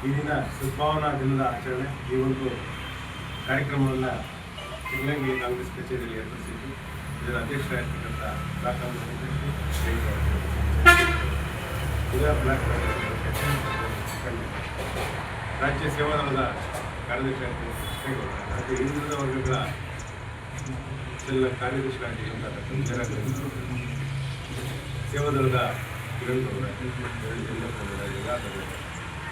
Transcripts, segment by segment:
ಈ ದಿನ ಸದ್ಭಾವನಾ ದಿನದ ಆಚರಣೆ ಈ ಒಂದು ಕಾರ್ಯಕ್ರಮವನ್ನು ಚಿಕ್ಕನಂಗಿ ಕಾಂಗ್ರೆಸ್ ಕಚೇರಿಯಲ್ಲಿ ಏರ್ಪಡಿಸಿದ್ದು ಇದರ ಅಧ್ಯಕ್ಷರಾಗಿರ್ತಕ್ಕಂಥ ಬ್ಲಾಕ್ ಕಾಂಗ್ರೆಸ್. ಉದಯ ಬ್ಲಾಕ್. ರಾಜ್ಯ ಸೇವಾದಳದ ಕಾರ್ಯದರ್ಶಿಯಾಗಿ ಕೃಷ್ಣೇಗೌಡ ಮತ್ತು ಹಿಂದುಳಿದ ವರ್ಗಗಳ ಎಲ್ಲ ಜಯರಾಜ್ ಸೇವಾದಳದ ಕಿರಣ್ ಗೌಡ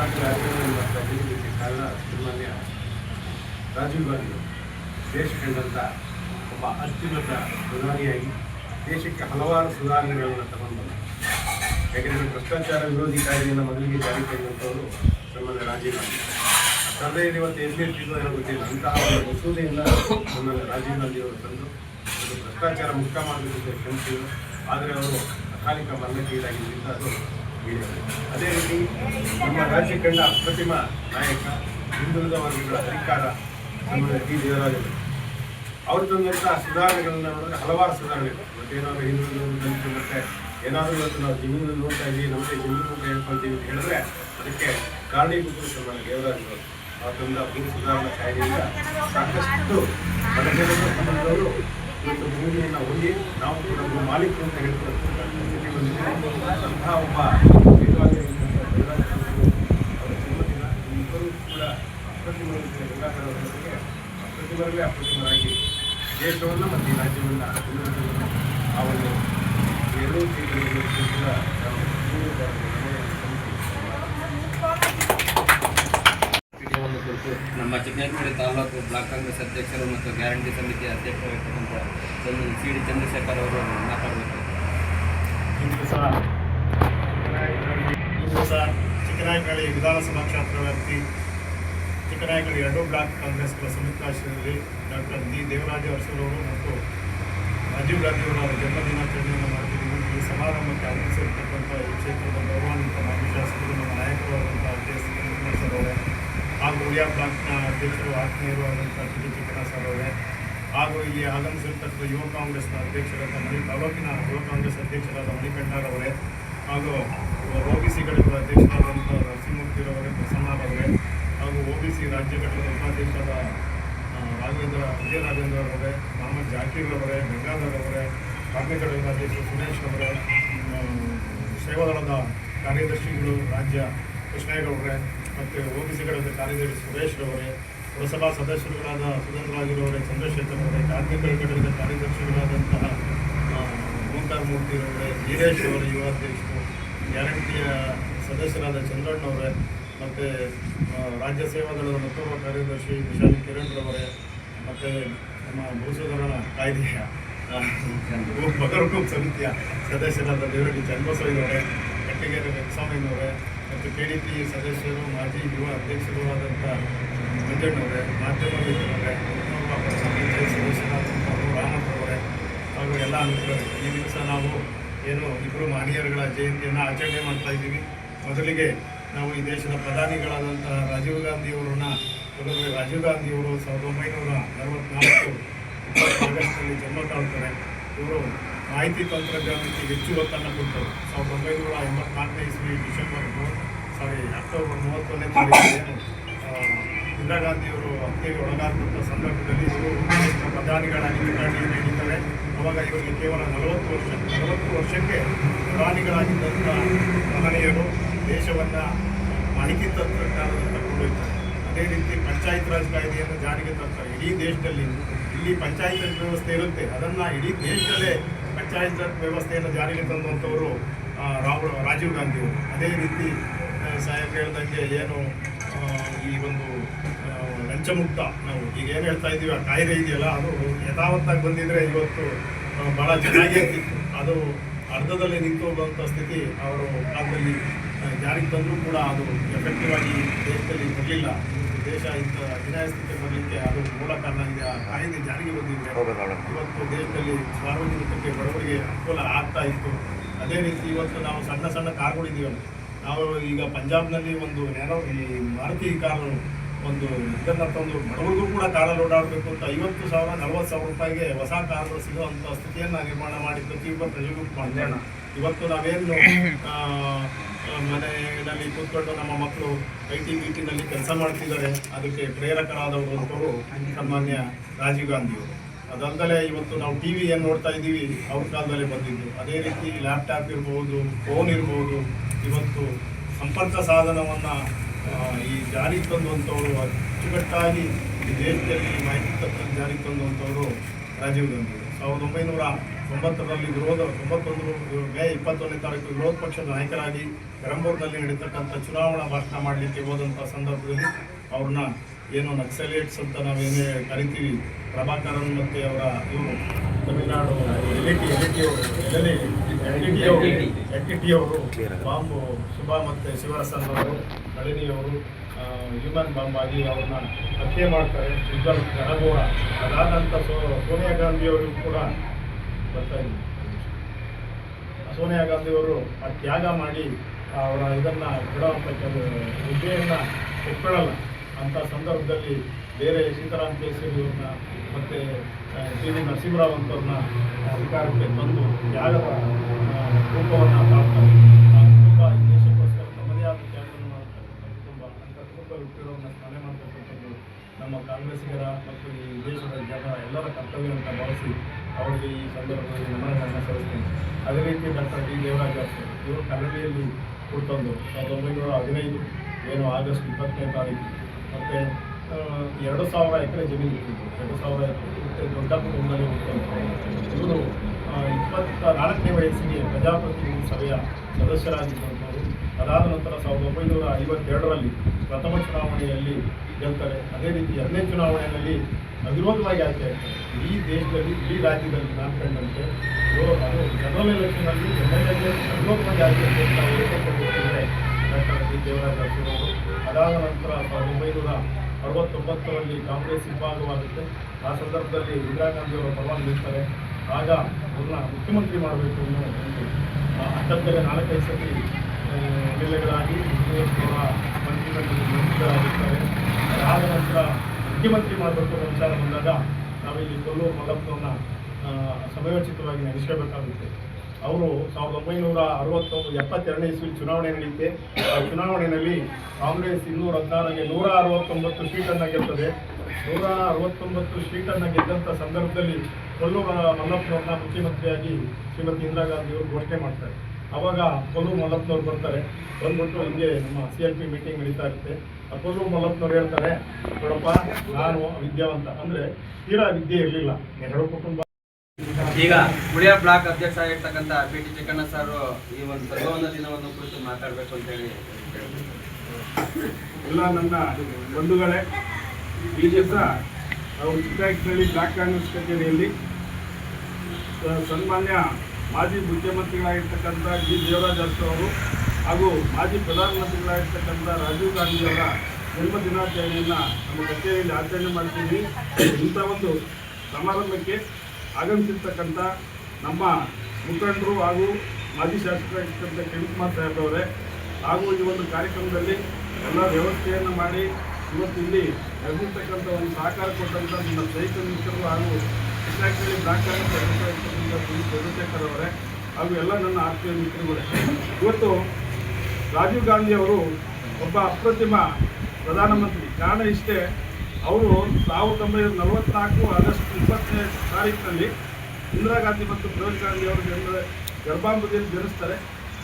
ಮಾಡ್ತಾ ಇದ್ದಕ್ಕೆ ಕಾರಣ ಸನ್ಮಾನ್ಯ ರಾಜೀವ್ ಗಾಂಧಿ ದೇಶ ಕಂಡಂಥ ಒಬ್ಬ ಅತ್ಯುನ್ನತ ಪ್ರಧಾನಿಯಾಗಿ ದೇಶಕ್ಕೆ ಹಲವಾರು ಸುಧಾರಣೆಗಳನ್ನು ತಗೊಂಡು ಯಾಕೆಂದರೆ ಭ್ರಷ್ಟಾಚಾರ ವಿರೋಧಿ ಕಾಯ್ದೆಯನ್ನು ಮೊದಲಿಗೆ ಜಾರಿ ತಂದಂಥವರು ಸನ್ಮಾನ್ಯ ರಾಜೀವ್ ಗಾಂಧಿ ಸರ್ವೇಯಲ್ಲಿ ಇವತ್ತು ಎಲ್ಲಿರ್ತಿದ್ದೋ ಏನೋ ಗೊತ್ತಿಲ್ಲ ಅಂತಹ ಒಂದು ಮಸೂದೆಯಿಂದ ನಮ್ಮನ್ನು ರಾಜೀವ್ ಗಾಂಧಿ ಅವರು ತಂದು ಭ್ರಷ್ಟಾಚಾರ ಮುಕ್ತ ಮಾಡಬೇಕಿದ್ದ ಶ್ರಮಿಸಿದರು ಆದರೆ ಅವರು ಅಕಾಲಿಕ ಮರಣಕ್ಕೀಡಾಗಿದ್ದರಿಂದ ಅದು. ಅದೇ ರೀತಿ ನಮ್ಮ ರಾಜ್ಯ ಕಂಡ ಅಪ್ರತಿಮ ನಾಯಕ ಹಿಂದುಳಿದ ವರ್ಗಗಳ ಅಧಿಕಾರ ನಮ್ಮ ಟಿ. ದೇವರಾಜರು ಅವರು. ತಂದಂಥ ಸುಧಾರಣೆಗಳನ್ನ ನೋಡಿದ್ರೆ ಹಲವಾರು ಸುಧಾರಣೆಗಳು. ಮತ್ತೆ ಏನಾದರೂ ಹಿಂದುಳಿದ ಬಂತು ಮತ್ತೆ ಏನಾದರೂ ಇವತ್ತು ನಾವು ಜಮೀನು ನೋಡ್ತಾ ಇದ್ದೀವಿ ನಮಗೆ ಜಮೀನು ಹೇಳ್ಕೊಳ್ತೀವಿ ಅಂತ ಹೇಳಿದ್ರೆ ಅದಕ್ಕೆ ಕಾರಣೀಭೂತರು ನಮ್ಮ ದೇವರಾಜ್ ಅವರು. ಅವ್ರು ತಂದ ಭೂ ಸುಧಾರಣಾ ಕಾಯ್ದೆಯಿಂದ ಸಾಕಷ್ಟು ಬಡಜನರ ಸಮಾಜದವರು ಇವತ್ತು ಭೂಮಿಯನ್ನು ಹೊಂದಿ ನಾವು ಕೂಡ ಭೂ ಮಾಲೀಕರು ಅಂತ ಹೇಳ್ಕೊಳ್ತಕ್ಕಂಥ ಇಬ್ಬರು ಕೂಡ ದೇಶವನ್ನು ಮತ್ತು ರಾಜ್ಯವನ್ನು ಆ ಒಂದು ನಮ್ಮ ಚಿಕ್ಕನಹಳ್ಳಿ ತಾಲೂಕು ಬ್ಲಾಕ್ ಕಾಂಗ್ರೆಸ್ ಅಧ್ಯಕ್ಷರು ಮತ್ತು ಗ್ಯಾರಂಟಿ ಸಮಿತಿ ಅಧ್ಯಕ್ಷರಾಗಿರ್ತಕ್ಕಂಥ ಸಿ ಡಿ ಚಂದ್ರಶೇಖರ್ ಅವರು ಮಾತಾಡಬೇಕು ಈ ದಿವಸ ಈ ದಿವಸ ಚಿಕ್ಕನಾಯಕನಹಳ್ಳಿ ವಿಧಾನಸಭಾ ಕ್ಷೇತ್ರ ವ್ಯಾಪ್ತಿ ಚಿಕ್ಕನಾಯಕನಹಳ್ಳಿ ಎರಡೂ ಬ್ಲಾಕ್ ಕಾಂಗ್ರೆಸ್ಗಳ ಸಂಯುಕ್ತಾಶ್ರಯದಲ್ಲಿ ಡಾಕ್ಟರ್ ಡಿ. ದೇವರಾಜ ಅರಸರವರು ಮತ್ತು ರಾಜೀವ್ ಗಾಂಧಿ ಅವರ ಜನ್ಮ ದಿನಾಚರಣೆಯನ್ನು ಮಾಡ್ತಿದ್ದೀವಿ. ಈ ಸಮಾರಂಭಕ್ಕೆ ಆಗಮಿಸಿರ್ತಕ್ಕಂಥ ಈ ಕ್ಷೇತ್ರದ ಗೌರವಾನ್ವಿತ ಮಾಜಿ ಶಾಸಕರು ನಮ್ಮ ನಾಯಕರಾದಂಥ ಕೆ. ಎಸ್ ಸರ್ ಅವರೇ, ಹಾಗೂ ಉಳಿಯಾ ಬ್ಲಾಕ್ನ ಅಧ್ಯಕ್ಷರು ಆತ್ಮೀಯರು ಆದಂಥ ಟಿ. ಡಿ. ಚಿಕ್ಕಣ್ಣ ಸರ್ ಅವರೇ, ಹಾಗೂ ಇಲ್ಲಿ ಆಗಮಿಸಿರ್ತಕ್ಕಂಥ ಯುವ ಕಾಂಗ್ರೆಸ್ನ ಅಧ್ಯಕ್ಷರಾದ ಮಣಿ, ತಾಲೂಕಿನ ಯುವ ಕಾಂಗ್ರೆಸ್ ಅಧ್ಯಕ್ಷರಾದ ಮಣಿಕಂಠರವರೇ ಹಾಗೂ ಒ ಬಿ ಸಿ ಘಟಕದ ಅಧ್ಯಕ್ಷರಾದಂಥ ನರಸಿಂಹಮೂರ್ತಿರವರೇ ಪ್ರಸನ್ನರವರೇ ಹಾಗೂ ಒ ಬಿ ಸಿ ರಾಜ್ಯ ಘಟಕದ ಉಪಾಧ್ಯಕ್ಷರಾದ ರಾಘವೇಂದ್ರ ವಿಜಯ ರಾಘವೇಂದ್ರ ಅವರೇ ಮೊಹಮ್ಮದ್ ಜಾಕೀರ್ ಅವರೇ, ಗಂಗಾಧರ್ ಅವರೇ ಕಾರ್ಮಿಕ ಘಟಕದ ಅಧ್ಯಕ್ಷರು ಸುರೇಶ್ ಅವರೇ ಸೇವಾದಳದ ಕಾರ್ಯದರ್ಶಿಗಳು, ರಾಜ್ಯ ಕೃಷ್ಣೇಗೌಡರೇ ಮತ್ತು ಒ ಬಿ ಸಿ ಘಟಕದ ಕಾರ್ಯದರ್ಶಿ ಸುರೇಶ್ ಅವರೇ, ಪುರಸಭಾ ಸದಸ್ಯರುಗಳಾದ ಸುಗಂಧರಾಜರವರೇ ಚಂದ್ರಶೇಖರ್ ಅವರೇ ಕಾರ್ಮಿಕ ಘಟಕದ ಕಾರ್ಯದರ್ಶಿಗಳಾದಂತಹ ಓಂಕಾರ ಮೂರ್ತಿ ಅವರೇ, ವೀರೇಶ್ ಅವರ, ಯುವ ಅಧ್ಯಕ್ಷರು, ಗ್ಯಾರಂಟಿಯ ಸದಸ್ಯರಾದ ಚಂದ್ರಣ್ಣವರೇ ಮತ್ತು ರಾಜ್ಯ ಸೇವಾದಳದ ಮತ್ತೊಬ್ಬ ಕಾರ್ಯದರ್ಶಿ ವಿಶಾಲಿ ಕಿರಣ್ ರವರೇ ಮತ್ತು ನಮ್ಮ ಭೂಸುಧಾರಣಾ ಕಾಯ್ದೆಯ ಬಗರ್ಗುಂ ಸಮಿತಿಯ ಸದಸ್ಯರಾದ ದೇವರಡಿ ಚನ್ನಬಸವಯ್ಯನವರೇ, ಕಟ್ಟಿಗೆರೆ ವೆಂಕಟಸ್ವಾಮಿನವರೇ ಮತ್ತು ಕೆ ಡಿ ಪಿ ಸದಸ್ಯರು, ಮಾಜಿ ಯುವ ಅಧ್ಯಕ್ಷರು ಆದಂಥ ಮಂಜಣ್ಣವರೇ ಮಾಧ್ಯಮ ಮಿತ್ರರೇ ಸದಸ್ಯರಾದಂಥ ರಾಮಪ್ಪರವರೇ ಹಾಗೂ ಎಲ್ಲ ಅಂತ ಈ ದಿವಸ ನಾವು ಏನು ಇಬ್ಬರು ಮಹನೀಯರುಗಳ ಜಯಂತಿಯನ್ನು ಆಚರಣೆ ಮಾಡ್ತಾ ಇದ್ದೀವಿ. ಮೊದಲಿಗೆ ನಾವು ಈ ದೇಶದ ಪ್ರಧಾನಿಗಳಾದಂತಹ ರಾಜೀವ್ ಗಾಂಧಿಯವರನ್ನ ಮೊದಲು ರಾಜೀವ್ ಗಾಂಧಿಯವರು ಸಾವಿರದ ಒಂಬೈನೂರ ಇಪ್ಪತ್ತು ಆಗಸ್ಟ್ನಲ್ಲಿ ಜನ್ಮ ತಾಳ್ತಾರೆ. ಇವರು ಮಾಹಿತಿ ತಂತ್ರಜ್ಞಾನಕ್ಕೆ ಹೆಚ್ಚು ಒತ್ತನ್ನು ಕೊಟ್ಟರು. ಸಾವಿರದ ಒಂಬೈನೂರ ಎಂಬತ್ನಾಲ್ಕನೇ ಇಸ್ವಿ ಡಿಸೆಂಬರ್ ಸಾರಿ, ಅಕ್ಟೋಬರ್ ಮೂವತ್ತೊಂದನೇ ತಾರೀಕು ಇಂದಿರಾ ಗಾಂಧಿಯವರು ಹತ್ಯೆಗೆ ಒಳಗಾದಂಥ ಸಂದರ್ಭದಲ್ಲಿ ಇವರು ಪ್ರಧಾನಿಗಳ ಚುನಾವಣೆ ನೀಡಿದ್ದಾರೆ. ಅವಾಗ ಇವರಿಗೆ ಕೇವಲ ನಲವತ್ತು ವರ್ಷ, ನಲವತ್ತು ವರ್ಷಕ್ಕೆ ಪ್ರಧಾನಿಗಳಾಗಿದ್ದಂಥ ಮಹನೀಯರು ದೇಶವನ್ನು ಮಾಹಿತಿ ತಂತ್ರಜ್ಞಾನದಲ್ಲಿ ತಗೊಂಡೋಗ್ತಾರೆ ಅದೇ ರೀತಿ ಪಂಚಾಯತ್ ರಾಜ್ ಕಾಯ್ದೆಯನ್ನು ಜಾರಿಗೆ ತರ್ತಾರೆ ಇಡೀ ದೇಶದಲ್ಲಿ ಇಲ್ಲಿ ಪಂಚಾಯತ್ ವ್ಯವಸ್ಥೆ ಇರುತ್ತೆ. ಅದನ್ನು ಇಡೀ ದೇಶದಲ್ಲೇ ಪಂಚಾಯತ್ ವ್ಯವಸ್ಥೆಯನ್ನು ಜಾರಿಗೆ ತಂದಂಥವರು ರಾಹುಲ್, ರಾಜೀವ್ ಗಾಂಧಿಯವರು ಅದೇ ರೀತಿ ಸಾಹೇಬ್ ಹೇಳ್ದಂಗೆ ಏನು ಈ ಒಂದು ಲಂಚಮುಕ್ತ ನಾವು ಈಗ ಏನು ಹೇಳ್ತಾ ಇದ್ದೀವಿ, ಆ ಕಾಯ್ದೆ ಇದೆಯಲ್ಲ, ಅದು ಯಥಾವತ್ತಾಗಿ ಬಂದಿದ್ರೆ ಇವತ್ತು ಭಾಳ ಚೆನ್ನಾಗಿ ಅದು ಅರ್ಧದಲ್ಲಿ ನಿಂತು ಹೋಗುವಂಥ ಸ್ಥಿತಿ ಅವರು ಕಾಲದಲ್ಲಿ ಜಾರಿಗೆ ತಂದರೂ ಕೂಡ ಅದು ಎಫೆಕ್ಟಿವ್ ಆಗಿ ದೇಶದಲ್ಲಿ ಬರಲಿಲ್ಲ. ದೇಶ ಇಂಥ ಸ್ಥಿತಿ ಬರಲಿಕ್ಕೆ ಅದು ಮೂಲ ಕಾರಣ ಇದೆ. ಆ ಕಾಯ್ದೆ ಜಾರಿಗೆ ಬಂದಿದೆ. ಇವತ್ತು ದೇಶದಲ್ಲಿ ಸಾರ್ವಜನಿಕರಿಗೆ ಬಡವರಿಗೆ ಅನುಕೂಲ ಆಗ್ತಾ ಇತ್ತು. ಅದೇ ರೀತಿ ಇವತ್ತು ನಾವು ಸಣ್ಣ ಸಣ್ಣ ಕಾರ್ಗಳಿದ್ದೀವಲ್ಲ ನಾವು ಈಗ ಪಂಜಾಬ್ನಲ್ಲಿ ಒಂದು ನ್ಯಾನೋ ಈ ಮಾರುತಿ ಕಾರು ಒಂದು ಇದನ್ನು ತಂದು ಬಡವರಿಗೂ ಕೂಡ ಕಾರಲ್ಲಿ ಓಡಾಡಬೇಕು ಅಂತ ಐವತ್ತು ಸಾವಿರ ನಲವತ್ತು ಸಾವಿರ ರೂಪಾಯಿಗೆ ಹೊಸ ಕಾರು ಸಿಗುವಂಥ ಸ್ಥಿತಿಯನ್ನು ನಿರ್ಮಾಣ ಮಾಡಿ ಪ್ರತಿಯೊಬ್ಬ ಪ್ರಜೆಗೂ ಮಾಡೋಣ ಇವತ್ತು ನಾವೇನು ಮನೆಯಲ್ಲಿ ಕೂತ್ಕೊಂಡು ನಮ್ಮ ಮಕ್ಕಳು ಐ ಟಿ ಬಿ ಕೆಲಸ ಮಾಡ್ತಿದ್ದಾರೆ. ಅದಕ್ಕೆ ಪ್ರೇರಕರಾದವರು ಅಂತವರು ಸನ್ಮಾನ್ಯ ರಾಜೀವ್ ಗಾಂಧಿಯವರು. ಅದಲ್ಲದೆ ಇವತ್ತು ನಾವು ಟಿ ವಿ ಏನು ನೋಡ್ತಾ ಇದ್ದೀವಿ. ಅವ್ರ ಕಾಲದಲ್ಲೇ ಬಂದಿದ್ದು. ಅದೇ ರೀತಿ ಲ್ಯಾಪ್ಟಾಪ್ ಇರ್ಬೋದು ಫೋನ್ ಇರ್ಬೋದು. ಇವತ್ತು ಸಂಪರ್ಕ ಸಾಧನವನ್ನು ಈ ಜಾರಿಗೆ ತಂದುವಂಥವರು ಅಚ್ಚುಕಟ್ಟಾಗಿ ದೇಶದಲ್ಲಿ ಮಾಹಿತಿ ತಂತ್ರಜ್ಞಾನ ಜಾರಿಗೆ ತಂದುವಂಥವರು ರಾಜೀವ್ ಗಾಂಧಿ ಸಾವಿರದ ಒಂಬೈನೂರ ತೊಂಬತ್ತರಲ್ಲಿ ವಿರೋಧ, ತೊಂಬತ್ತೊಂದು ಮೇ ಇಪ್ಪತ್ತೊಂದನೇ ತಾರೀಕು ವಿರೋಧ ಪಕ್ಷದ ನಾಯಕರಾಗಿ ಪೆರಂಬೂರಿನಲ್ಲಿ ನಡೀತಕ್ಕಂಥ ಚುನಾವಣಾ ಭಾಷಣ ಮಾಡಲಿಕ್ಕೆ ಹೋದಂಥ ಸಂದರ್ಭದಲ್ಲಿ ಅವ್ರನ್ನ ಏನು ನಕ್ಸಲೇಟ್ಸ್ ಅಂತ ನಾವೇನೇ ಕರಿತೀವಿ, ಪ್ರಭಾಕರನ್ ಮತ್ತು ಅವರ ಇವರು Tamil Nadu L T L T ಅವರು, ಎಲ್ ಎಲ್ ಟಿ ಅವರು ಬಾಂಬು ಶುಭಾ ಮತ್ತು ಶಿವರಸನ್ ಅವರು ನಳಿನಿಯವರು ಹ್ಯೂಮನ್ ಬಾಂಬ್ ಆಗಿ ಅವ್ರನ್ನ ಹತ್ಯೆ ಮಾಡ್ತಾರೆ ಇಬ್ಬರು ಜನಗೋಳ ಅದಾದಂಥ ಸೋ, ಸೋನಿಯಾ ಗಾಂಧಿಯವರು ಕೂಡ ಬರ್ತಾ ಇದ್ದೀನಿ ಸೋನಿಯಾ ಗಾಂಧಿಯವರು ಆ ತ್ಯಾಗ ಮಾಡಿ ಅವರ ಇದನ್ನು ಬಿಡೋ ಹುದ್ದೆಯನ್ನು ಹುದ್ದೆಯನ್ನ ಅಂಥ ಸಂದರ್ಭದಲ್ಲಿ ಬೇರೆ ಸೀತಾರಾಮ್ ಕೇಸರಿಯವ್ರನ್ನ ಮತ್ತು ಟಿ ವಿ ನರಸಿಂಹರಾವ್ ಅಂತವ್ರನ್ನ ಅಧಿಕಾರಕ್ಕೆ ತಂದು ತ್ಯಾಗದ ರೂಪವನ್ನು ತಾಳ್ತಾರೆ ಆ ಮಾಡ್ತಕ್ಕಂಥದ್ದು ನಮ್ಮ ಕಾಂಗ್ರೆಸ್ಸಿಗರ ಮತ್ತು ಈ ದೇಶದ ಜನರ ಎಲ್ಲರ ಕರ್ತವ್ಯ ಅಂತ ಭಾವಿಸಿ ಅವರಿಗೆ ಈ ಸಂದರ್ಭದಲ್ಲಿ ನಮನಗಳನ್ನು ಸಲ್ಲಿಸ್ತೀನಿ. ಅದೇ ರೀತಿ ಡಾಕ್ಟರ್ ಡಿ ದೇವರಾಜ್ ಅರಸು ಇವರು ಕನ್ನಡಿಯಲ್ಲಿ ಹುಟ್ಟೊಂದು ಸಾವಿರದ ಒಂಬೈನೂರ ಹದಿನೈದು ಏನು ಆಗಸ್ಟ್ ಇಪ್ಪತ್ತನೇ ತಾರೀಕು, ಮತ್ತು ಎರಡು ಸಾವಿರ ಎಕರೆ ಜಮೀನು ಇಟ್ಟಿದ್ದರು ಎರಡು ಸಾವಿರ ಎಕರೆ ದೊಡ್ಡ ಕುಟುಂಬದಲ್ಲಿ ಹುಟ್ಟಂಥವ್ರು ಇವರು ಇಪ್ಪತ್ತ ನಾಲ್ಕನೇ ವಯಸ್ಸಿಗೆ ಪ್ರಜಾಪ್ರತಿನಿಧಿ ಸಭೆಯ ಸದಸ್ಯರಾಗಿದ್ದಂಥವರು, ಅದಾದ ನಂತರ ಸಾವಿರದ ಒಂಬೈನೂರ ಐವತ್ತೆರಡರಲ್ಲಿ ಪ್ರಥಮ ಚುನಾವಣೆಯಲ್ಲಿ ಗೆಲ್ತಾರೆ. ಅದೇ ರೀತಿ ಎರಡನೇ ಚುನಾವಣೆಯಲ್ಲಿ ಅವಿರೋಧವಾಗಿ ಆಯ್ಕೆ ಆಗ್ತದೆ ಇಡೀ ದೇಶದಲ್ಲಿ ಇಡೀ ರಾಜ್ಯದಲ್ಲಿ ನಾನು ಕಂಡಂತೆ ಜನರಲ್ ಎಲೆಕ್ಷನಲ್ಲಿ ಎಂ ಎಲ್ ಅವಿರೋಧವಾಗಿ ಆಯ್ಕೆ ಅಂತ ಹೇಳ್ಕೊಂಡಿದ್ದಾರೆ ಡಾಕ್ಟರ್ ಡಿ. ದೇವರಾಜ ಅದಾದ ನಂತರ ಸಾವಿರದ ಒಂಬೈನೂರ ಅರವತ್ತೊಂಬತ್ತರಲ್ಲಿ ಕಾಂಗ್ರೆಸ್ ವಿಭಾಗವಾಗುತ್ತೆ ಆ ಸಂದರ್ಭದಲ್ಲಿ ಇಂದಿರಾ ಗಾಂಧಿ ಅವರ ಪರವಾಗಿ ನಿಲ್ತಾರೆ ಆಗ ಅವ್ರನ್ನ ಮುಖ್ಯಮಂತ್ರಿ ಮಾಡಬೇಕು ಅನ್ನೋ ಒಂದು ಹತ್ತತ್ತನೇ ನಾಲ್ಕೈದು ಸತಿ ಎಂ ಎಲ್ ಎಗಳಾಗಿ ಮಂತ್ರಿಗಳಾಗಿರ್ತಾರೆ ಅದಾದ ನಂತರ ಮುಖ್ಯಮಂತ್ರಿ ಮಾಡಬೇಕು ಅನ್ನೋ ವಿಚಾರ ಬಂದಾಗ ನಾವಿಲ್ಲಿ ಕೊಲ್ಲೂರು ಮಲ್ಲಪ್ಪನವ್ರನ್ನ ಸಮಯೋಚಿತವಾಗಿ ನಡೆಸಬೇಕಾಗುತ್ತೆ ಅವರು ಸಾವಿರದ ಒಂಬೈನೂರ ಅರವತ್ತೊಂದು, ಎಪ್ಪತ್ತೆರಡನೇ ಇಸ್ವಿ ಚುನಾವಣೆ ನಡೆಯುತ್ತೆ. ಆ ಚುನಾವಣೆಯಲ್ಲಿ ಕಾಂಗ್ರೆಸ್ ಇನ್ನೂರ ಹದಿನಾರಕ್ಕೆ ನೂರ ಅರವತ್ತೊಂಬತ್ತು ಸೀಟನ್ನು ಗೆಲ್ತದೆ ನೂರ ಅರವತ್ತೊಂಬತ್ತು ಸೀಟನ್ನು ಗೆದ್ದಂಥ ಸಂದರ್ಭದಲ್ಲಿ ಕೊಲ್ಲೂರ ಮಲ್ಲಪ್ಪನವ್ರನ್ನ ಮುಖ್ಯಮಂತ್ರಿಯಾಗಿ ಶ್ರೀಮತಿ ಇಂದಿರಾ ಗಾಂಧಿ ಅವರು ಘೋಷಣೆ ಮಾಡ್ತಾರೆ. ಅವಾಗ ಕೊಲ್ಲೂರು ಮಲ್ಲಪ್ಪನವ್ರು ಬರ್ತಾರೆ. ಬಂದ್ಬಿಟ್ಟು ಹಿಂಗೆ ನಮ್ಮ ಸಿ ಎಲ್ ಪಿ ಮೀಟಿಂಗ್ ನಡೀತಾ ಇರುತ್ತೆ. ಕೊಲ್ಲೂರು ಮಲ್ಲಪ್ಪನವ್ರು ಹೇಳ್ತಾರೆ ನೋಡಪ್ಪ ನಾನು ವಿದ್ಯಾವಂತ. ಅಂದರೆ ತೀರಾ ವಿದ್ಯೆ ಇರಲಿಲ್ಲ. ನೆಹರು ಕುಟುಂಬ ಈಗ ಹುಳಿಯ ಬ್ಲಾಕ್ ಅಧ್ಯಕ್ಷ ಆಗಿರ್ತಕ್ಕಂಥ ಪಿ ಟಿ ಚಿಕ್ಕಣ್ಣ ಸರ್ ಈ ಒಂದು ಸರ್ವೋನ್ನತ ದಿನವನ್ನು ಕುರಿತು ಮಾತಾಡಬೇಕು ಅಂತ ಹೇಳಿ ಎಲ್ಲ ನನ್ನ ಬಂಧುಗಳೇ ಈ ದಿವಸ ನಾವು ಬ್ಲಾಕ್ ಕಾಂಗ್ರೆಸ್ ಕಚೇರಿಯಲ್ಲಿ ಸನ್ಮಾನ್ಯ ಮಾಜಿ ಮುಖ್ಯಮಂತ್ರಿಗಳಾಗಿರ್ತಕ್ಕಂಥ ಜಿ. ದೇವರಾಜ್ ಅರಸು ಅವರು ಹಾಗೂ ಮಾಜಿ ಪ್ರಧಾನಮಂತ್ರಿಗಳಾಗಿರ್ತಕ್ಕಂಥ ರಾಜೀವ್ ಗಾಂಧಿ ಅವರ ಜನ್ಮ ದಿನಾಚರಣೆಯನ್ನು ನಮ್ಮ ಕಚೇರಿಯಲ್ಲಿ ಆಚರಣೆ ಮಾಡ್ತೀವಿ ಇಂಥ ಒಂದು ಸಮಾರಂಭಕ್ಕೆ ಆಗಮಿಸಿರ್ತಕ್ಕಂಥ ನಮ್ಮ ಮುಖಂಡರು ಹಾಗೂ ಮಾಜಿ ಶಾಸಕರಾಗಿರ್ತಕ್ಕಂಥ ಕಿವಿಕುಮಾರ್ ಸಾಹೇಬ್ರವರೇ ಹಾಗೂ ಈ ಒಂದು ಕಾರ್ಯಕ್ರಮದಲ್ಲಿ ಎಲ್ಲ ವ್ಯವಸ್ಥೆಯನ್ನು ಮಾಡಿ ಇವತ್ತು ಇಲ್ಲಿ ನಡೆದಿರ್ತಕ್ಕಂಥ ಒಂದು ಸಹಕಾರ ಕೊಟ್ಟಂಥ ನಮ್ಮ ಸ್ನೇಹಿತ ಮಿತ್ರರು ಹಾಗೂ ಕೃಷ್ಣಾಕ್ಷರಿ ಬ್ಲಾಕ್. ಚಂದ್ರಶೇಖರ್ ಅವರೇ ಹಾಗೂ ಎಲ್ಲ ನನ್ನ ಆತ್ಮೀಯ ಮಿತ್ರರುಗಳೇ ಇವತ್ತು ರಾಜೀವ್ ಗಾಂಧಿ ಅವರು ಒಬ್ಬ ಅಪ್ರತಿಮ ಪ್ರಧಾನಮಂತ್ರಿ. ಕಾರಣ ಇಷ್ಟೇ, ಅವರು ಸಾವಿರದ ಒಂಬೈನೂರ ನಲವತ್ನಾಲ್ಕು ಆಗಸ್ಟ್ ಇಪ್ಪತ್ತನೇ ತಾರೀಕಿನಲ್ಲಿ ಇಂದಿರಾ ಗಾಂಧಿ ಮತ್ತು ಫಿರೋಜ್ ಗಾಂಧಿ ಅವರು ಜನ ಗರ್ಭಾಂಬುದಿಯಲ್ಲಿ ಜನಿಸ್ತಾರೆ.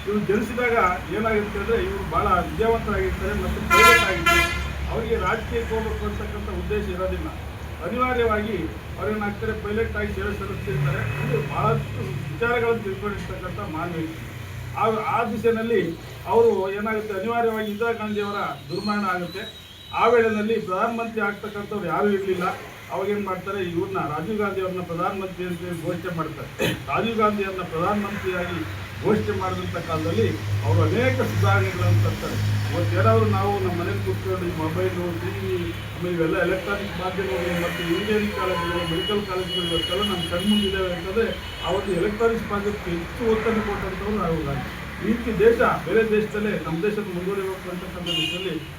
ಇವರು ಜನಿಸಿದಾಗ ಏನಾಗಿರುತ್ತೆ ಅಂದರೆ ಇವರು ಭಾಳ ವಿದ್ಯಾವಂತರಾಗಿರ್ತಾರೆ ಮತ್ತು ಪೈಲಟ್ ಆಗಿರ್ತಾರೆ ಅವರಿಗೆ ರಾಜಕೀಯಕ್ಕೆ ಹೋಗಬೇಕು ಅಂತಕ್ಕಂಥ ಉದ್ದೇಶ ಇರೋದಿಲ್ಲ. ಅನಿವಾರ್ಯವಾಗಿ ಅವ್ರೇನಾಗ್ತಾರೆ ಪೈಲಟ್ ಆಗಿ ಸೇವೆ ಸಲ್ಲಿಸ್ತಿರ್ತಾರೆ ಇದು ಭಾಳಷ್ಟು ವಿಚಾರಗಳನ್ನು ತಿಳ್ಕೊಂಡಿರ್ತಕ್ಕಂಥ ಮಾನವೀಯ. ಆ ದಿಶೆಯಲ್ಲಿ ಅವರು ಏನಾಗುತ್ತೆ? ಅನಿವಾರ್ಯವಾಗಿ ಇಂದಿರಾ ಗಾಂಧಿಯವರ ದುರ್ಮರಣ ಆಗುತ್ತೆ. ಆ ವೇಳೆಯಲ್ಲಿ ಪ್ರಧಾನಮಂತ್ರಿ ಆಗ್ತಕ್ಕಂಥವ್ರು ಯಾರೂ ಇರಲಿಲ್ಲ. ಅವಾಗೇನು ಮಾಡ್ತಾರೆ? ಇವ್ರನ್ನ ರಾಜೀವ್ ಗಾಂಧಿ ಅವ್ರನ್ನ ಪ್ರಧಾನಮಂತ್ರಿ ಅಂತ ಘೋಷಣೆ ಮಾಡ್ತಾರೆ. ರಾಜೀವ್ ಗಾಂಧಿಯವ್ರನ್ನ ಪ್ರಧಾನಮಂತ್ರಿಯಾಗಿ ಘೋಷಣೆ ಮಾಡಿದಂಥ ಕಾಲದಲ್ಲಿ ಅವರು ಅನೇಕ ಸುಧಾರಣೆಗಳನ್ನು ತರ್ತಾರೆ. ಇವತ್ತು ಯಾರಾದರೂ ನಾವು ನಮ್ಮ ಮನೇಲಿ ಕೂತ್ಕೊಂಡು ಈ ಮೊಬೈಲು ಟಿ ವಿ ಆಮೇಲೆ ಇವೆಲ್ಲ ಎಲೆಕ್ಟ್ರಾನಿಕ್ ಮಾಧ್ಯಮಗಳು ಮತ್ತು ಇಂಜಿನಿಯರಿಂಗ್ ಕಾಲೇಜುಗಳು ಮೆಡಿಕಲ್ ಕಾಲೇಜುಗಳು ಇವತ್ತೆಲ್ಲ ನಮ್ಮ ಕಣ್ಮುಂದಿದ್ದಾವೆ ಅಂತಂದರೆ ಆವತ್ತು ಎಲೆಕ್ಟ್ರಾನಿಕ್ಸ್ ಮಾಧ್ಯಮಕ್ಕೆ ಹೆಚ್ಚು ಒತ್ತನ್ನು ಕೊಟ್ಟಂಥವ್ರು ನಾವು ರೀತಿ ದೇಶ ಬೇರೆ ದೇಶದಲ್ಲೇ ನಮ್ಮ ದೇಶದ ಮುಂದುವರಿಬೇಕು ಅಂತಕ್ಕಂಥ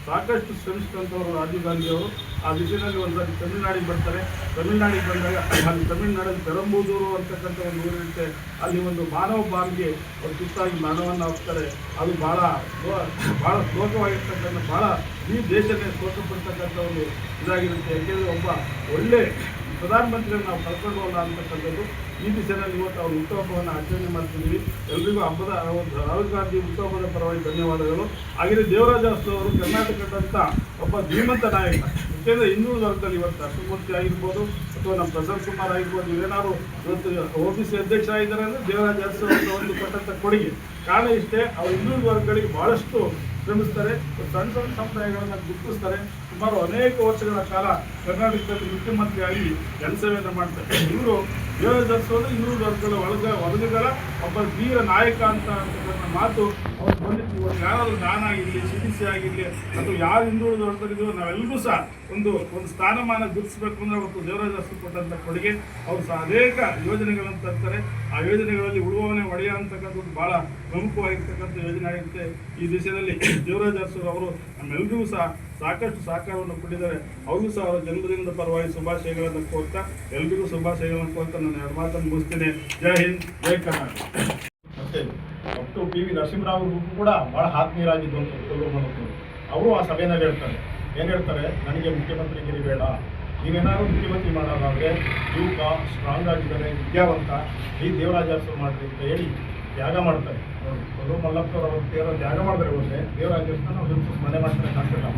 ಸಾಕಷ್ಟು ಶ್ರಮಿಸಿದಂಥವ್ರು ರಾಜೀವ್ ಗಾಂಧಿ ಅವರು. ಆ ದಿಶೆಯಲ್ಲಿ ಒಂದ್ಸಾರಿ ತಮಿಳುನಾಡಿಗೆ ಬರ್ತಾರೆ. ತಮಿಳುನಾಡಿಗೆ ಬಂದಾಗ ಅಲ್ಲಿ ತಮಿಳುನಾಡಲ್ಲಿ ಪೆರಂಬೂದೂರು ಅಂತಕ್ಕಂಥ ಒಂದು ಊರಿರುತ್ತೆ ಅಲ್ಲಿ ಒಂದು ಮಾನವ ಬಾಂಬ್ಗೆ ಒಂದು ತುತ್ತಾಗಿ ಮಾನವನ್ನ ಹಾಕ್ತಾರೆ. ಅದು ಭಾಳ ಭಾಳ ಶೋಕವಾಗಿರ್ತಕ್ಕಂಥ ಭಾಳ ಈ ದೇಶನೇ ಶೋಕಪಡ್ತಕ್ಕಂಥ ಒಂದು ಇದಾಗಿರುತ್ತೆ. ಯಾಕೆಂದರೆ ಒಬ್ಬ ಒಳ್ಳೆ ಪ್ರಧಾನಮಂತ್ರಿಗಳು ನಾವು ಕಳ್ಕೊಳ್ಳೋಲ್ಲ ಅಂತಕ್ಕಂಥದ್ದು ಈ ದಿಸೆಯಲ್ಲಿ ಇವತ್ತು ಅವರು ಹುಟ್ಟುಹಬ್ಬವನ್ನು ಆಚರಣೆ ಮಾಡ್ತಿದ್ದೀವಿ. ಎಲ್ರಿಗೂ ಹಬ್ಬದ ರಾಹುಲ್ ಗಾಂಧಿ ಹುಟ್ಟುಹಬ್ಬದ ಪರವಾಗಿ ಧನ್ಯವಾದಗಳು. ಹಾಗೆಯೇ ದೇವರಾಜ ಅವರು ಕರ್ನಾಟಕದಂಥ ಒಬ್ಬ ಧೀಮಂತ ನಾಯಕ ಮುಖ್ಯಂದ್ರೆ ಇನ್ನೂರು ವರ್ಗದಲ್ಲಿ ಇವತ್ತು ಅಷ್ಟಮೂರ್ತಿ ಆಗಿರ್ಬೋದು ಅಥವಾ ನಮ್ಮ ಪ್ರಸಾದ್ ಕುಮಾರ್ ಆಗಿರ್ಬೋದು ಇವರೇನಾದ್ರು ಇವತ್ತು ಒ ಬಿ ಸಿ ಅಧ್ಯಕ್ಷ ಆಗಿದ್ದಾರೆ ಅಂದರೆ ದೇವರಾಜ ಅರಸು ಒಂದು ಕೊಟ್ಟಂಥ ಕೊಡುಗೆ. ಕಾರಣ ಇಷ್ಟೇ, ಅವರು ಇನ್ನೂರು ವರ್ಗಗಳಿಗೆ ಭಾಳಷ್ಟು ಶ್ರಮಿಸ್ತಾರೆ ಸಣ್ಣ ಸಣ್ಣ ಸಮುದಾಯಗಳನ್ನು ಗುರುತಿಸ್ತಾರೆ. ಸುಮಾರು ಅನೇಕ ವರ್ಷಗಳ ಕಾಲ ಕರ್ನಾಟಕದಲ್ಲಿ ಮುಖ್ಯಮಂತ್ರಿಯಾಗಿ ಜನಸೇವೆಯನ್ನು ಮಾಡ್ತಾರೆ. ಇವರು ದೇವದರ್ಶೋದು ಇನ್ನೂರು ವರ್ಗಗಳ ಒಳಗ ವರ್ಗಗಳ ಒಬ್ಬ ವೀರ ನಾಯಕ ಅಂತ ಮಾತು ಅವ್ರು ಬಂದಿತ್ತು ಇವತ್ತು ಯಾರಾದರೂ ನಾನಾಗಿರಲಿ, ಸಿ ಆಗಿರಲಿ ಅಥವಾ ಯಾರು ಹಿಂದುಳಿದ ವರ್ಗದಿದೆಯೋ ನಾವೆಲ್ಲರೂ ಸಹ ಒಂದು ಒಂದು ಸ್ಥಾನಮಾನ ಗುರುತಿಸಬೇಕು ಅಂದರೆ ಅವತ್ತು ದೇವರಾಜ ಅಸ್ತು ಕೊಟ್ಟಂಥ ಕೊಡುಗೆ. ಅವರು ಸಹ ಅನೇಕ ಯೋಜನೆಗಳನ್ನು ತರ್ತಾರೆ. ಆ ಯೋಜನೆಗಳಲ್ಲಿ ಉಳುವವನೇ ಒಡೆಯ ಅಂತಕ್ಕಂಥದ್ದು ಭಾಳ ಪ್ರಮುಖವಾಗಿರ್ತಕ್ಕಂಥ ಯೋಜನೆ ಆಗಿರುತ್ತೆ ಈ ದೇಶದಲ್ಲಿ ದೇವರಾಜ ಅರಸು ಅವರು ನಮ್ಮೆಲ್ಲರಿಗೂ ಸಹ ಸಾಕಷ್ಟು ಸಹಕಾರವನ್ನು ಕೊಟ್ಟಿದ್ದಾರೆ. ಅವ್ರಿಗೂ ಸಹ ಅವರ ಜನ್ಮದಿನದ ಪರವಾಗಿ ಶುಭಾಶಯಗಳನ್ನು ಕೋರ್ತಾ ಎಲ್ಲರಿಗೂ ಶುಭಾಶಯಗಳನ್ನು ಕೋರ್ತಾ ನಾನು ಎರಡು ಮಾತನ್ನು ಮುಗಿಸ್ತೇನೆ. ಜೈ ಹಿಂದ್, ಜೈ ಕರ್ನಾಟಕ. ವಿ ನರಸಿಂಹರಾವ್ ಕೂಡ ಬಹಳ ಆತ್ಮೀಯರಾಗಿದ್ದು ಅಂತ ಕೊಲ್ಲೂರು ಅವರು ಆ ಸಭೆಯಲ್ಲಿ ಹೇಳ್ತಾರೆ. ಏನು ಹೇಳ್ತಾರೆ? ನನಗೆ ಮುಖ್ಯಮಂತ್ರಿಗಿರಿ ಬೇಡ. ನೀವೇನಾದ್ರು ಮುಖ್ಯಮಂತ್ರಿ ಮಾಡೋದಾದ್ರೆ ಯುವಕ ಸ್ಟ್ರಾಂಗ್ ಆಗಿದ್ದಾರೆ, ವಿದ್ಯಾವಂತ, ಈ ದೇವರಾಜ ಅರಸು ಮಾಡ್ರಿ ಅಂತ ಹೇಳಿ ತ್ಯಾಗ ಮಾಡ್ತಾರೆ. ಕೊಲ್ಲೂರು ಮಲ್ಲಪ್ಪವ್ರು ಅವರು ತ್ಯಾಗ ಮಾಡಿದ್ರೆ ಒಂದೇ ದೇವರಾಜ ಅರಸನ್ನ ನಾವು ಮನೆ ಮಾಡ್ತಾರೆ ಕಾಣ್ತಿಲ್ಲ.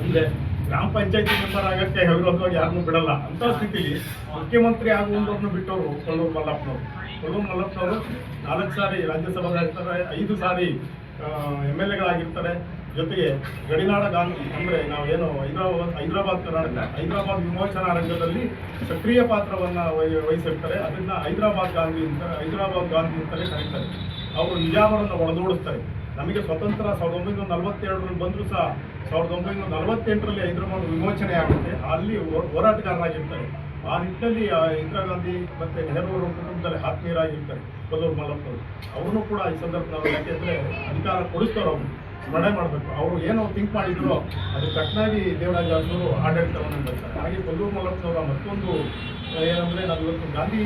ಒಂದೇ ಗ್ರಾಮ ಪಂಚಾಯತಿ ಮೆಂಬರ್ ಆಗಕ್ಕೆ ಹೆದರೋದ್ವಾಗಿ ಯಾರನ್ನೂ ಬಿಡಲ್ಲ. ಅಂತ ಸ್ಥಿತಿಲಿ ಮುಖ್ಯಮಂತ್ರಿ ಆಗುವಂಥವ್ರನ್ನ ಬಿಟ್ಟವರು ಕೊಲ್ಲೂರು ಮಲ್ಲಪ್ಪನವರು. ಕೊಲ್ಲೂರು ಮಲ್ಲಪ್ಪನವರು ನಾಲ್ಕು ಸಾರಿ ರಾಜ್ಯಸಭೆಗಾಗಿರ್ತಾರೆ ಐದು ಸಾರಿ ಎಂ ಎಲ್ ಎಗಳಾಗಿರ್ತಾರೆ. ಜೊತೆಗೆ ಗಡಿನಾಡ ಗಾಂಧಿ ಅಂದರೆ ನಾವೇನು ಹೈದರಾಬಾದ್ ಹೈದರಾಬಾದ್ ಕರ್ನಾಟಕ ಹೈದರಾಬಾದ್ ವಿಮೋಚನಾ ರಂಗದಲ್ಲಿ ಸಕ್ರಿಯ ಪಾತ್ರವನ್ನು ವಹಿ- ವಹಿಸಿರ್ತಾರೆ. ಅದನ್ನ ಹೈದರಾಬಾದ್ ಗಾಂಧಿ ಅಂತ ಹೈದರಾಬಾದ್ ಗಾಂಧಿ ಅಂತಲೇ ಕರೀತಾರೆ. ಅವರು ನಿಜಾಮರನ್ನು ಒಡೆದೋಡಿಸ್ತಾರೆ. ನಮಗೆ ಸ್ವತಂತ್ರ ಸಾವಿರದ ಒಂಬೈನೂರ ನಲವತ್ತೆರಡರಲ್ಲಿ ಬಂದರೂ ಸಹ ಸಾವಿರದ ಒಂಬೈನೂರ ನಲವತ್ತೆಂಟರಲ್ಲಿ ಹೈದರಾಬಾದ್ ವಿಮೋಚನೆ ಆಗುತ್ತೆ. ಅಲ್ಲಿ ಹೋರಾಟಗಾರರಾಗಿರ್ತಾರೆ. ಆ ನಿಟ್ಟಿನಲ್ಲಿ ಇಂದಿರಾ ಗಾಂಧಿ ಮತ್ತೆ ನೆಹರು ಅವರ ಕುಟುಂಬದಲ್ಲಿ ಆತ್ಮೀಯರಾಗಿರ್ತಾರೆ. ಕೊಲ್ಲೂರು ಮಲ್ಲಪ್ಪರು ಅವರು. ಕೂಡ ಈ ಸಂದರ್ಭದಲ್ಲಿ ಯಾಕೆಂದ್ರೆ ಅಧಿಕಾರ ಕೊಡಿಸ್ತಾರೆ ಅವರು. ಸ್ಮರಣೆ ಮಾಡಬೇಕು. ಅವರು ಏನು ಥಿಂಕ್ ಮಾಡಿದ್ರು, ಅದು ಕಟ್ನಾಗಿ ದೇವರಾಜ ಅರಸರು ಆಡಳಿತವನ್ನು ಬರ್ತಾರೆ ಹಾಗೆ ಕೊಲ್ಲೂರು ಮಲ್ಲಪ್ಪನವರ ಮತ್ತೊಂದು ಏನಂದರೆ ನಾವು ಇವತ್ತು ಗಾಂಧಿ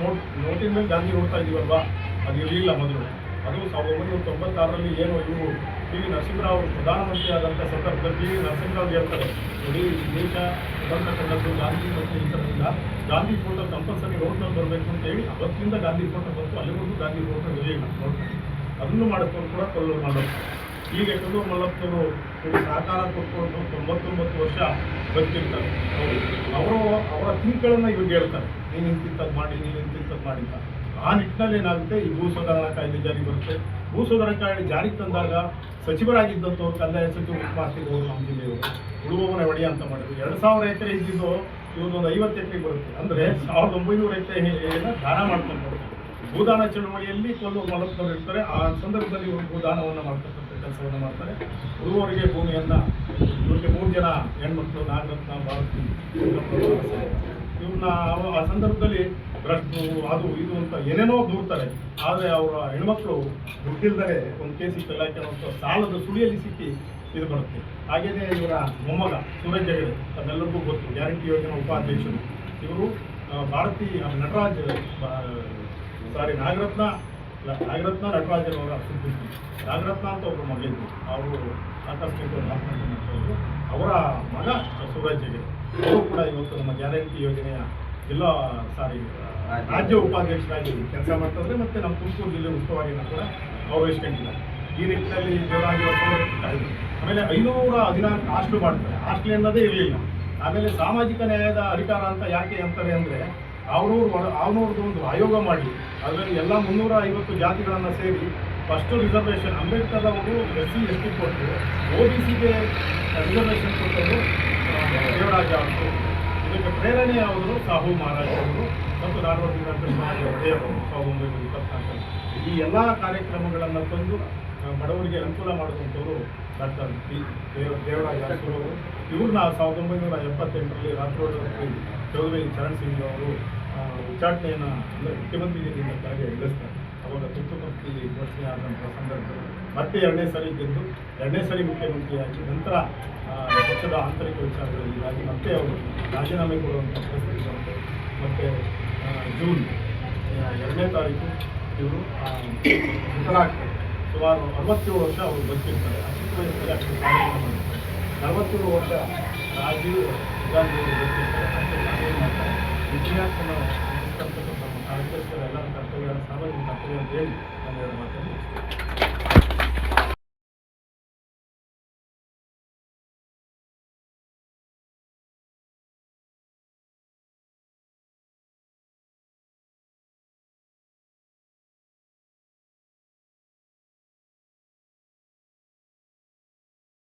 ನೋಟ್ ನೋಟಿನ ಮೇಲೆ ಗಾಂಧಿ ನೋಡ್ತಾ ಇದೀವಲ್ವಾ? ಅದು ಇರಲಿಲ್ಲ ಮೊದಲು. ಅದು ಸಾವಿರದ ಒಂಬೈನೂರ ತೊಂಬತ್ತಾರರಲ್ಲಿ ಏನು ಇವರು ಪಿ ವಿ ನರಸಿಂಹರಾವ್ ಪ್ರಧಾನಮಂತ್ರಿ ಆದಂಥ ಸಂದರ್ಭದಲ್ಲಿ ನರಸಿಂಹರಾವ್ ಹೇಳ್ತಾರೆ. ಇಡೀ ದೇಶ ಕಂಡದ್ದು ಗಾಂಧಿ ಮತ್ತು ಇತರರಿಂದ ಗಾಂಧಿ ಫೋಟೋ ಕಂಪಲ್ಸರಿ ರೋಡ್ನಲ್ಲಿ ಬರಬೇಕು ಅಂತ ಹೇಳಿ ಅವತ್ತಿಂದ ಗಾಂಧಿ ಫೋಟೋ ಬಂತು. ಅಲ್ಲಿವರೆಗೂ ಗಾಂಧಿ ಫೋಟೋ ಇರಲಿಲ್ಲ ಅದನ್ನು ಮಾಡಿಸ್ಕೊಂಡು ಕೂಡ ಕೊಲ್ಲೂರು ಮಾಡೋದು. ಈಗ ಕೊಲ್ಲೂರು ಮಲ್ಲಪ್ಪರು ಸಾಕಾರ ಕೊಟ್ಕೊಂಡು ತೊಂಬತ್ತೊಂಬತ್ತು ವರ್ಷ ಬದುಕಿರ್ತಾರೆ. ಅವರು, ಅವರ ಥಿಂಕ್ಗಳನ್ನು ಇವಾಗ ಹೇಳ್ತಾರೆ. ನೀನು ಇಂತಿಂಥದ್ದು ಮಾಡಿ, ನೀನು ಇಂತಿಂಥದ್ದು ಮಾಡಿಲ್ಲ ಆ ನಿಟ್ಟಿನಲ್ಲಿ ಏನಾಗುತ್ತೆ? ಈ ಭೂ ಸುಧಾರಣಾ ಕಾಯ್ದೆ ಜಾರಿ ಬರುತ್ತೆ. ಭೂ ಸುಧಾರಣಾ ಕಾಯ್ದೆ ಜಾರಿಗೆ ತಂದಾಗ ಸಚಿವರಾಗಿದ್ದಂಥವ್ರು ಕಂದಾಯ ಸಚಿವ ಉಪಮಾಸ್ತಿ ಅವರು ನಮ್ಮ ಜಿಲ್ಲೆಯವರು. ಉಳುವವನ ಒಡೆಯ ಅಂತ ಮಾಡಿದ್ರು. ಎರಡು ಸಾವಿರ ಎಕರೆ ಇದ್ದಿದ್ದು ಇವತ್ತು ಒಂದು ಐವತ್ತು ಎಕರೆ ಬರುತ್ತೆ. ಅಂದರೆ ಸಾವಿರದ ಒಂಬೈನೂರು ಎಕರೆ ದಾನ ಮಾಡ್ಕೊಂಡು ಭೂದಾನ ಚಳವಳಿಯಲ್ಲಿ ಕೊಲ್ಲೂರು ಮಲಪ್ನವ್ರು ಇರ್ತಾರೆ. ಆ ಸಂದರ್ಭದಲ್ಲಿ ಇವರು ಭೂದಾನವನ್ನು ಮಾಡ್ತಕ್ಕಂಥ ಕೆಲಸವನ್ನು ಮಾಡ್ತಾರೆ. ಉಳುವವರಿಗೆ ಭೂಮಿಯನ್ನು, ಇವ್ರಿಗೆ ಮೂರು ಜನ ಹೆಣ್ಮಕ್ಳು ನಾಗರತ್ನ ಭಾರತಿ ಇವ್ರನ್ನ ಆ ಸಂದರ್ಭದಲ್ಲಿ ಭ್ರಷ್ಟು ಅದು ಇದು ಅಂತ ಏನೇನೋ ದೂರ್ತಾರೆ ಆದರೆ ಅವರ ಹೆಣ್ಮಕ್ಳು ದುಡ್ಡಿಲ್ದರೆ ಒಂದು ಕೇಸಿಗೆ ಕಲ್ಲಾಕಿರುವಂಥ ಸಾಲದ ಸುಳಿಯಲ್ಲಿ ಸಿಕ್ಕಿ ಇದು ಬರುತ್ತೆ. ಹಾಗೆಯೇ ಇವರ ಮೊಮ್ಮಗ ಸೂರಜ್ ಹೆಗಡೆ ಅದೆಲ್ಲರಿಗೂ ಗೊತ್ತು, ಗ್ಯಾರಂಟಿ ಯೋಜನಾ ಉಪಾಧ್ಯಕ್ಷರು. ಇವರು ಭಾರತೀಯ ನಟರಾಜ್ ಸಾರಿ ನಾಗರತ್ನ ನಾಗರತ್ನ, ನಟರಾಜ್ ಅವರ ಸುದ್ದಿ. ನಾಗರತ್ನ ಅಂತ ಒಬ್ಬರು ಇದ್ದರು ಅವರು ಮಾಡ್ಕೊಂಡ್ರು. ಅವರ ಮಗ ಸೂರಜ್ ಹೆಗಡೆ. ಅವರು ಕೂಡ ಇವತ್ತು ನಮ್ಮ ಗ್ಯಾರಂಟಿ ಯೋಜನೆಯ ಜಿಲ್ಲಾ ಸಾರಿ ರಾಜ್ಯ ಉಪಾಧ್ಯಕ್ಷರಾಗಿ ಕೆಲಸ ಮಾಡ್ತಾರೆ ಮತ್ತೆ ನಮ್ಮ ತುಮಕೂರು ಜಿಲ್ಲೆ ಉಸ್ತುವಾರಿಯನ್ನು ಕೂಡ ಅವರು ವಹಿಸ್ಕೊಂಡಿದ್ದಾರೆ ಈ ನಿಟ್ಟಿನಲ್ಲಿ ಜೋರಾಗಿ ಆಮೇಲೆ ಐನೂರ ಹದಿನಾಲ್ಕು ಹಾಸ್ಟ್ಲು ಮಾಡ್ತಾರೆ. ಹಾಸ್ಟೆಲ್ ಅನ್ನೋದೇ ಇರಲಿಲ್ಲ. ಆಮೇಲೆ ಸಾಮಾಜಿಕ ನ್ಯಾಯದ ಅಧಿಕಾರ ಅಂತ ಯಾಕೆ ಅಂತಾರೆ ಅಂದರೆ ಅವ್ರವ್ರು ಅವ್ರವ್ರದ್ದು ಒಂದು ಆಯೋಗ ಮಾಡಿ ಅದರಲ್ಲಿ ಎಲ್ಲ ಮುನ್ನೂರ ಐವತ್ತು ಜಾತಿಗಳನ್ನು ಸೇರಿ ಫಸ್ಟು ರಿಸರ್ವೇಷನ್ ಅಂಬೇಡ್ಕರ್ ಅವರು ಎಸ್ ಸಿ ಎಸ್ ಟಿ ಕೊಟ್ಟು ಒ ಬಿ ಸಿಗೆ ರಿಸರ್ವೇಷನ್ ಕೊಟ್ಟರು ದೇವರಾಜ ಅವರು. ಇದಕ್ಕೆ ಪ್ರೇರಣೆ ಅವರು ಸಾಹು ಮಹಾರಾಜ್ ಅವರು ಮತ್ತು ಧಾರವಾಡ ದೇವರು ಸಾವಿರದ ಒಂಬೈನೂರ ಇಪ್ಪತ್ನಾಲ್ಕರಲ್ಲಿ ಈ ಎಲ್ಲ ಕಾರ್ಯಕ್ರಮಗಳನ್ನು ತಂದು ಬಡವರಿಗೆ ಅನುಕೂಲ ಮಾಡುವಂಥವರು ಡಾಕ್ಟರ್ ಪಿ ದೇವ ದೇವರಾಜ ಅರಸು ಅವರು. ಇವ್ರನ್ನ ಸಾವಿರದ ಒಂಬೈನೂರ ಎಪ್ಪತ್ತೆಂಟರಲ್ಲಿ ರಾತ್ರೋಡರಲ್ಲಿ ಚೌಧರಿ ಚರಣ್ ಸಿಂಗ್ ಅವರು ಉಚ್ಚಾಟನೆಯನ್ನು ಅಂದರೆ ಮುಖ್ಯಮಂತ್ರಿಗಳಿಂದ ಕೆಳಗೆ ಇಳಿಸ್ತಾರೆ. ಅವಾಗ ತುರ್ತುಪತ್ತಿ ಘೋಷಣೆ ಸಂದರ್ಭದಲ್ಲಿ ಮತ್ತೆ ಎರಡನೇ ಸಾರಿ ಗೆದ್ದು, ಎರಡನೇ ಸಾರಿ ಮುಖ್ಯಮಂತ್ರಿಯಾಗಿ ನಂತರ ಪಕ್ಷದ ಆಂತರಿಕ ವಿಚಾರಗಳಿಗಾಗಿ ಮತ್ತೆ ಅವರು ರಾಜೀನಾಮೆ ಕೊಡುವಂಥ ಪರಿಸ್ಥಿತಿ ಬಂತು ಮತ್ತು ಜೂನ್ ಎರಡನೇ ತಾರೀಕು ಇವರು ಮೃತರಾಗ್ತಾರೆ ಸುಮಾರು ಅರವತ್ತೇಳು ವರ್ಷ ಅವರು ಬದುಕಿರ್ತಾರೆ. ಅಷ್ಟು ವಯಸ್ಸಲ್ಲಿ ನಲವತ್ತೇಳು ವರ್ಷ ರಾಜೀವ್ ಗಾಂಧಿ ಅವರು ಬದುಕಿರ್ತಾರೆ ಅಷ್ಟು ಸಾಧನೆ ಮಾಡ್ತಾರೆ ಇತಿಹಾಸನ ರಚಿಸ್ತಕ್ಕಂಥ ನಮ್ಮ ಕಾರ್ಯಕರ್ತರ ಎಲ್ಲ ಕರ್ತವ್ಯ ಸಾರ್ವಜನಿಕ ಕರ್ತವ್ಯ ಅಂತ ಹೇಳಿ ನಾನು ಎರಡು ಮಾತನ್ನು